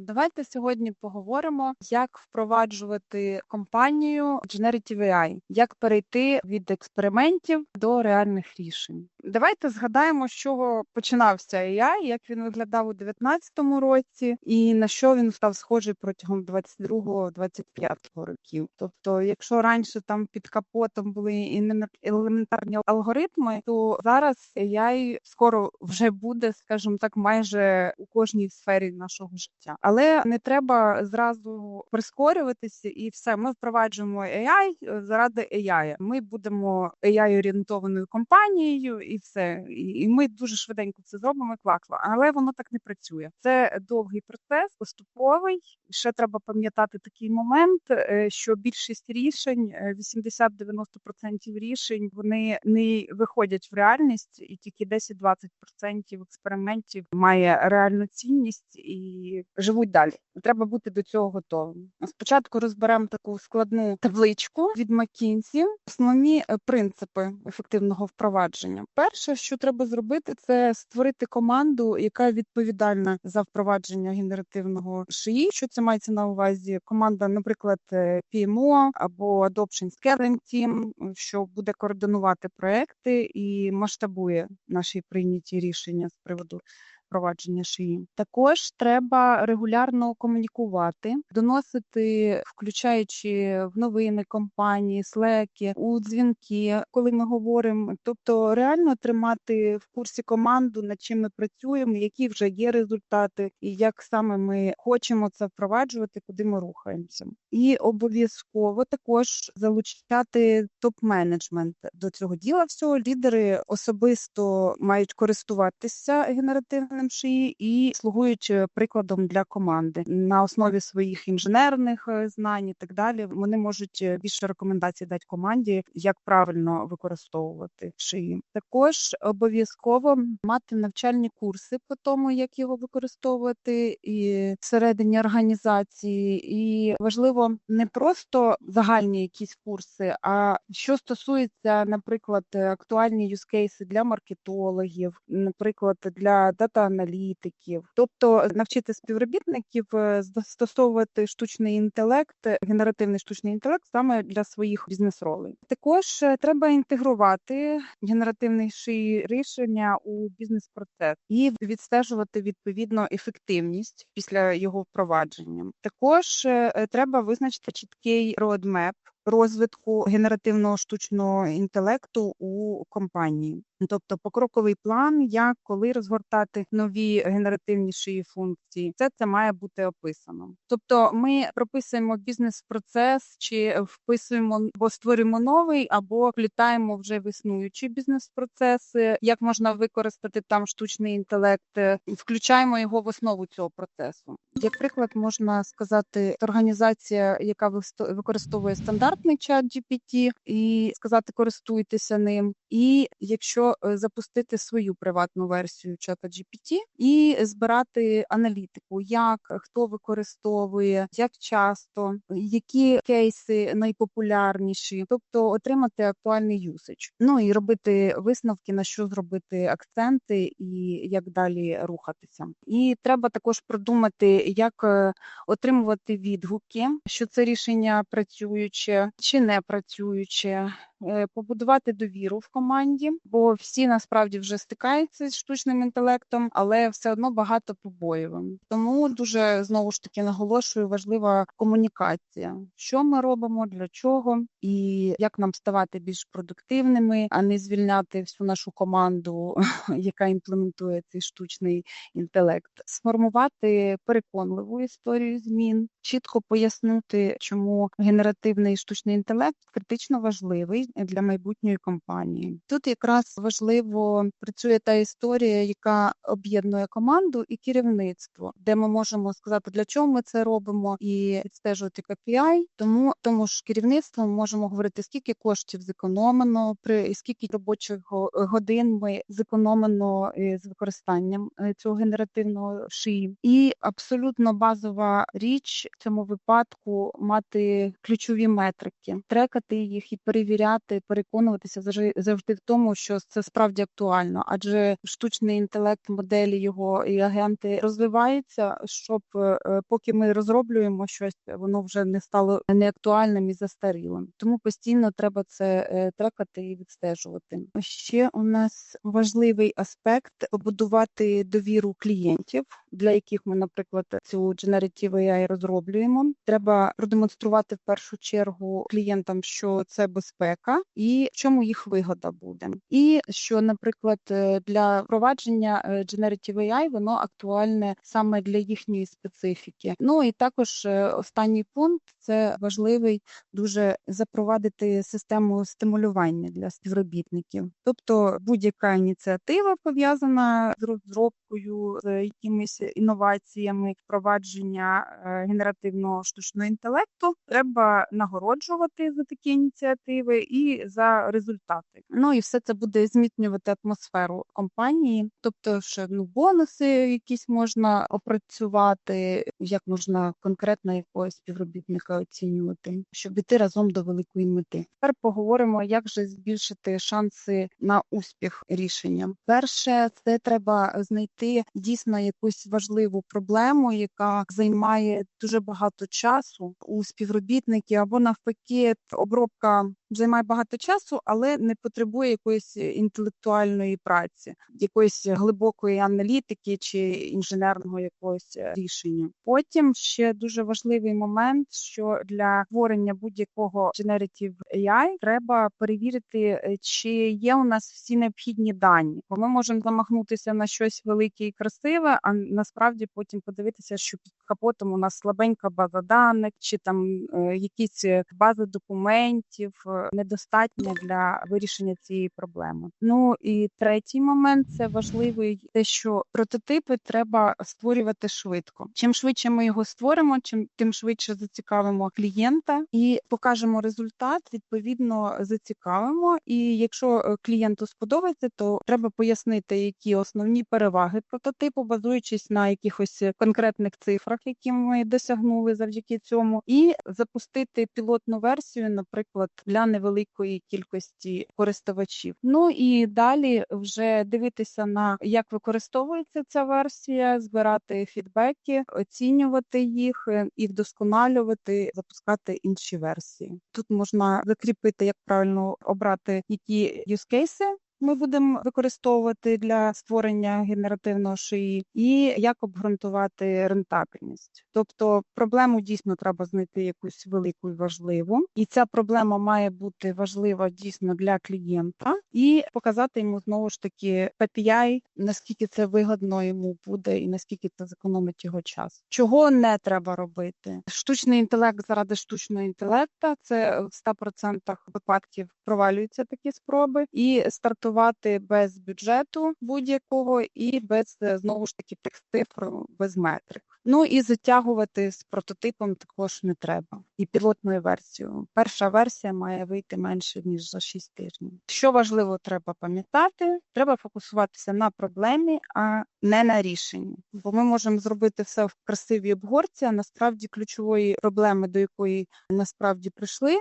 Давайте сьогодні поговоримо, як впроваджувати компанію Generative AI, як перейти від експериментів до реальних рішень. Давайте згадаємо, з чого починався AI, як він виглядав у 2019 році, і на що він став схожий протягом 22-25 років. Тобто, якщо раніше там під капотом були елементарні алгоритми, то зараз AI скоро вже буде, скажімо так, майже у кожній сфері нашого життя. Але не треба зразу прискорюватися і все. Ми впроваджуємо AI е, заради AI. Ми будемо ai орієнтованою компанією, і все. І ми дуже швиденько це зробимо. Кваква, але воно так не працює. Це довгий процес, поступовий. Ще треба пам'ятати такий момент, е, що більшість рішень, 80-90% е, рішень, вони не виходять в реальність, і тільки 10-20% експериментів має реальну цінність і живуть далі. Треба бути до цього готовим. Спочатку розберемо таку складну табличку від McKinsey. Основні е, принципи ефективного впровадження. Перше, що треба зробити, це створити команду, яка відповідальна за впровадження генеративного шиї. Що це мається на увазі? Команда, наприклад, е, PMO або Adoption Scaling Team, що буде координувати проекти і масштабує наші прийняті рішення з приводу впровадження шиї. Також треба регулярно комунікувати, доносити, включаючи в новини компанії, слеки, у дзвінки, коли ми говоримо, тобто реально тримати в курсі команду, над чим ми працюємо, які вже є результати, і як саме ми хочемо це впроваджувати, куди ми рухаємося, і обов'язково також залучати топ-менеджмент до цього діла. Всього лідери особисто мають користуватися генеративним інженерним шиї і слугують е, прикладом для команди на основі своїх інженерних е, знань і так далі. Вони можуть е, більше рекомендацій дати команді, як правильно використовувати шиї. Також обов'язково мати навчальні курси по тому, як його використовувати, і всередині організації. І важливо не просто загальні якісь курси, а що стосується, наприклад, актуальні юзкейси для маркетологів, наприклад, для дата аналітиків, тобто навчити співробітників е, застосовувати штучний інтелект, генеративний штучний інтелект саме для своїх бізнес-ролей. Також е, треба інтегрувати генеративний шиї рішення у бізнес-процес і відстежувати відповідно ефективність після його впровадження. Також е, треба визначити чіткий roadmap розвитку генеративного штучного інтелекту у компанії, тобто покроковий план, як коли розгортати нові генеративніші функції, це це має бути описано. Тобто, ми прописуємо бізнес-процес чи вписуємо або створюємо новий, або влітаємо вже в існуючі бізнес-процеси, як можна використати там штучний інтелект, включаємо його в основу цього процесу. Як приклад, можна сказати, організація, яка використовує стандартний чат GPT, і сказати, користуйтеся ним. І якщо е, запустити свою приватну версію чата GPT і збирати аналітику, як хто використовує, як часто, які кейси найпопулярніші, тобто отримати актуальний юсич. Ну і робити висновки на що зробити акценти і як далі рухатися. І треба також продумати як е, отримувати відгуки, що це рішення працююче чи не працююче. Е, побудувати довіру в команді, бо всі насправді вже стикаються з штучним інтелектом, але все одно багато побоювань. Тому дуже знову ж таки наголошую, важлива комунікація, що ми робимо, для чого і як нам ставати більш продуктивними, а не звільняти всю нашу команду, яка імплементує цей штучний інтелект, сформувати переконливу історію змін, чітко пояснити, чому генеративний штучний інтелект критично важливий для майбутньої компанії. Тут якраз важливо працює та історія, яка об'єднує команду і керівництво, де ми можемо сказати, для чого ми це робимо, і відстежувати KPI. Тому тому ж керівництво ми можемо говорити, скільки коштів зекономлено, при скільки робочих годин ми зекономлено е, з використанням е, цього генеративного шиї. І абсолютно базова річ в цьому випадку мати ключові метрики, трекати їх і перевіряти починати переконуватися завжди в тому, що це справді актуально, адже штучний інтелект, моделі його і агенти розвиваються, щоб е, поки ми розроблюємо щось, воно вже не стало неактуальним і застарілим. Тому постійно треба це е, трекати і відстежувати. Ще у нас важливий аспект побудувати довіру клієнтів, для яких ми, наприклад, цю Generative AI розроблюємо. Треба продемонструвати в першу чергу клієнтам, що це безпека і в чому їх вигода буде, і що, наприклад, е, для впровадження е, Generative AI воно актуальне саме для їхньої специфіки. Ну і також е, останній пункт це важливий дуже запровадити систему стимулювання для співробітників, тобто будь-яка ініціатива пов'язана з розробкою, з якимись інноваціями, впровадження генеративного штучного інтелекту, треба нагороджувати за такі ініціативи і за результати. Ну і все це буде зміцнювати атмосферу компанії, тобто, що ну бонуси якісь можна опрацювати, як можна конкретно якогось співробітника оцінювати, щоб іти разом до великої мети. Тепер поговоримо, як же збільшити шанси на успіх рішення. Перше, це треба знайти дійсно якусь важливу проблему, яка займає дуже багато часу у співробітників або навпаки обробка займає багато часу, але не потребує якоїсь інтелектуальної праці, якоїсь глибокої аналітики чи інженерного якогось рішення. Потім ще дуже важливий момент, що для створення будь-якого Generative AI треба перевірити, е, чи є у нас всі необхідні дані, бо ми можемо замахнутися на щось велике і красиве, а насправді потім подивитися, що під капотом у нас слабенька база даних, чи там е, якісь бази документів недостатня для вирішення цієї проблеми. Ну і третій момент це важливий те, що прототипи треба створювати швидко. Чим швидше ми його створимо, чим тим швидше зацікавимо клієнта і покажемо результат. Відповідно зацікавимо. І якщо е, клієнту сподобається, то треба пояснити, які основні переваги прототипу, базуючись на якихось конкретних цифрах, які ми досягнули завдяки цьому, і запустити пілотну версію, наприклад, для невеликої кількості користувачів. Ну і далі вже дивитися на як використовується ця версія, збирати фідбеки, оцінювати їх е, і вдосконалювати, запускати інші версії. Тут можна закріпити, як правильно обрати які юзкейси ми будемо використовувати для створення генеративного шиї, і як обґрунтувати рентабельність. Тобто проблему дійсно треба знайти якусь велику і важливу, і ця проблема має бути важлива дійсно для клієнта, і показати йому знову ж таки PPI, наскільки це вигодно йому буде, і наскільки це зекономить його час. Чого не треба робити? Штучний інтелект заради штучного інтелекту це в 100% випадків провалюються такі спроби і стартувати без бюджету будь-якого і без знову ж таки тих цифр без метрик. Ну і затягувати з прототипом також не треба. І пілотною версією. Перша версія має вийти менше ніж за 6 тижнів. Що важливо, треба пам'ятати, треба фокусуватися на проблемі, а не на рішенні. Бо ми можемо зробити все в красивій обгорці. а Насправді ключової проблеми, до якої насправді прийшли,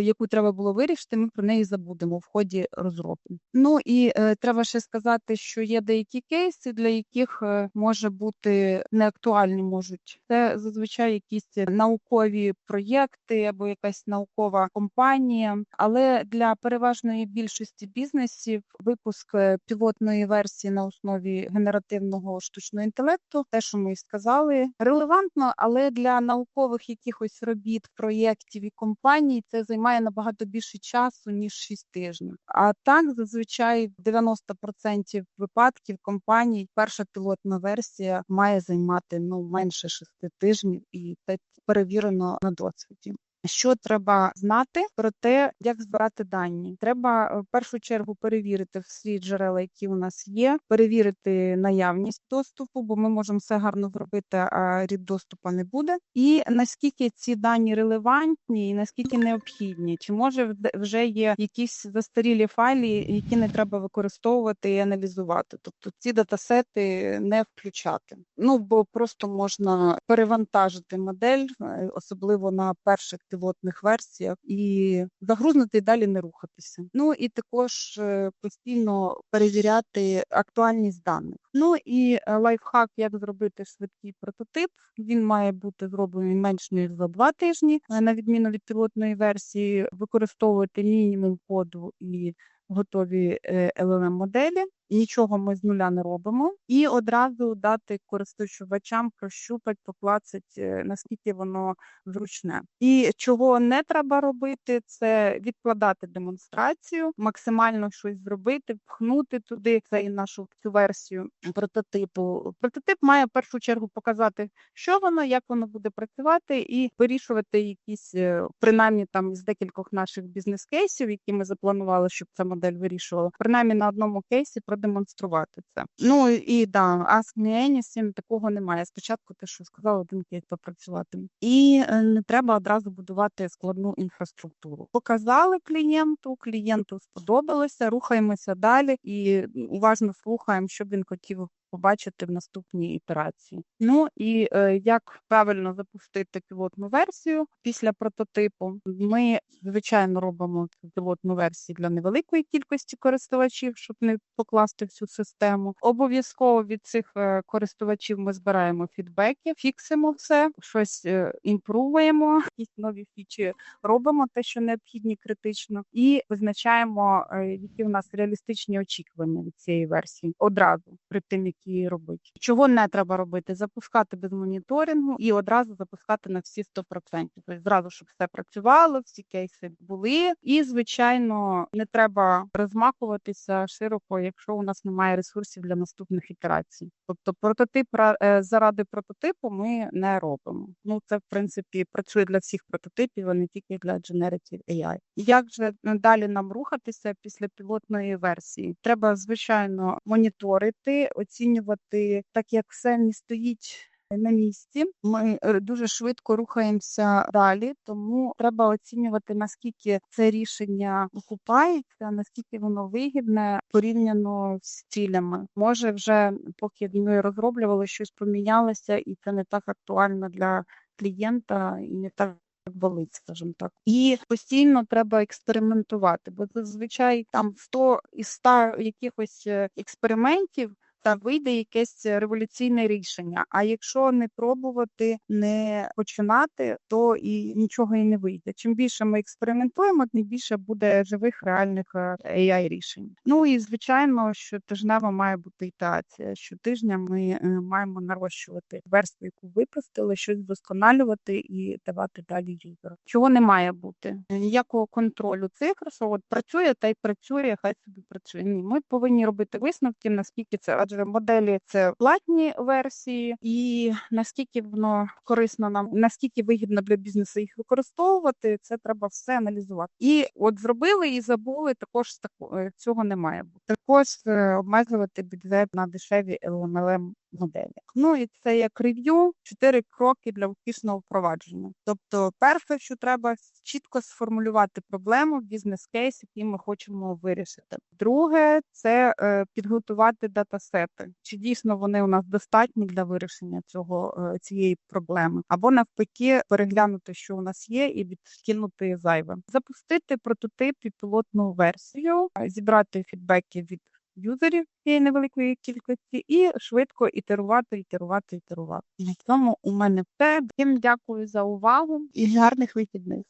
яку треба було вирішити, ми про неї забудемо в ході розробки. Ну і е, треба ще сказати, що є деякі кейси, для яких е, може бути неактуальні, можуть це зазвичай якісь наукові проєкти або якась наукова компанія. Але для переважної більшості бізнесів випуск е, пілотної версії на основі генеративного штучного інтелекту, те, що ми сказали, релевантно, але для наукових якихось робіт, проєктів і компаній це займає набагато більше часу ніж 6 тижнів. А так зазвичай в 90% випадків компаній перша пілотна версія має займати ну менше 6 тижнів, і це перевірено на досвіді. Що треба знати про те, як збирати дані? Треба е, в першу чергу перевірити всі джерела, які у нас є, перевірити наявність доступу, бо ми можемо все гарно зробити, а рід доступу не буде. І наскільки ці дані релевантні, і наскільки необхідні, чи може вже є якісь застарілі файлі, які не треба використовувати і аналізувати? Тобто ці датасети не включати. Ну бо просто можна перевантажити модель, е, особливо на перших пілотних версіях і загрузнути і далі не рухатися. Ну і також е, постійно перевіряти актуальність даних. Ну і е, лайфхак, як зробити швидкий прототип. Він має бути зроблений менш ніж за два тижні, е, на відміну від пілотної версії, використовувати мінімум коду і готові LLM моделі. Нічого ми з нуля не робимо, і одразу дати користувачам прощупати, поклацати, е, наскільки воно зручне. І чого не треба робити, це відкладати демонстрацію, максимально щось зробити, впхнути туди цей нашу цю версію прототипу. Прототип має в першу чергу показати, що воно, як воно буде працювати, і вирішувати якісь е, принаймні там з декількох наших бізнес-кейсів, які ми запланували, щоб ця модель вирішувала. Принаймні на одному кейсі продемонструвати це. Ну і да, Ask Me Anything такого немає. Спочатку те, що сказав, один кейс попрацювати. І е, не треба одразу будувати складну інфраструктуру. Показали клієнту, клієнту сподобалося, рухаємося далі і уважно слухаємо, що він хотів побачити в наступній ітерації. Ну і е, як правильно запустити пілотну версію після прототипу. Ми звичайно робимо пілотну версію для невеликої кількості користувачів, щоб не покласти всю систему. Обов'язково від цих е, користувачів ми збираємо фідбеки, фіксимо все, щось е, імпрувуємо, якісь нові фічі робимо те, що необхідні критично, і визначаємо, е, які у нас реалістичні очікування від цієї версії одразу при тим, як її робити. Чого не треба робити? Запускати без моніторингу і одразу запускати на всі 100%. Тобто зразу, щоб все працювало, всі кейси були. І, звичайно, не треба розмахуватися широко, якщо у нас немає ресурсів для наступних ітерацій. Тобто, прототип е, заради прототипу ми не робимо. Ну це в принципі працює для всіх прототипів, а не тільки для Generative AI. Як же далі нам рухатися після пілотної версії? Треба звичайно моніторити, оцінювати, так як все не стоїть. На місці ми е, дуже швидко рухаємося далі, тому треба оцінювати наскільки це рішення окупається, наскільки воно вигідне порівняно з цілями. Може, вже поки ми розроблювали щось помінялося, і це не так актуально для клієнта і не так болить, скажімо так, і постійно треба експериментувати, бо зазвичай там 100 із 100 якихось е, експериментів та вийде якесь революційне рішення. А якщо не пробувати, не починати, то і нічого і не вийде. Чим більше ми експериментуємо, тим більше буде живих реальних ai рішень. Ну і звичайно, що тижнева має бути ітерація. Щотижня ми е, маємо нарощувати версію, яку випустили, щось вдосконалювати і давати далі юзеру. Чого не має бути ніякого контролю цифр, що от працює та й працює, хай собі працює. Ні, ми повинні робити висновки, наскільки це адже моделі це платні версії, і наскільки воно корисно нам, наскільки вигідно для бізнесу їх використовувати, це треба все аналізувати. І от зробили і забули. Також е, цього не має бути. Також е, обмежувати бюджет на дешеві LMLM моделі. Ну і це як рев'ю, чотири кроки для успішного впровадження. Тобто, перше, що треба чітко сформулювати проблему, бізнес-кейс, який ми хочемо вирішити. Друге, це е, підготувати датасети. Чи дійсно вони у нас достатні для вирішення цього е, цієї проблеми, або навпаки, переглянути, що у нас є, і відкинути зайве, запустити прототип і пілотну версію, зібрати фідбеки від юзерів цієї невеликої кількості, і швидко ітерувати, ітерувати, ітерувати. На цьому у мене все. Всім дякую за увагу і гарних вихідних.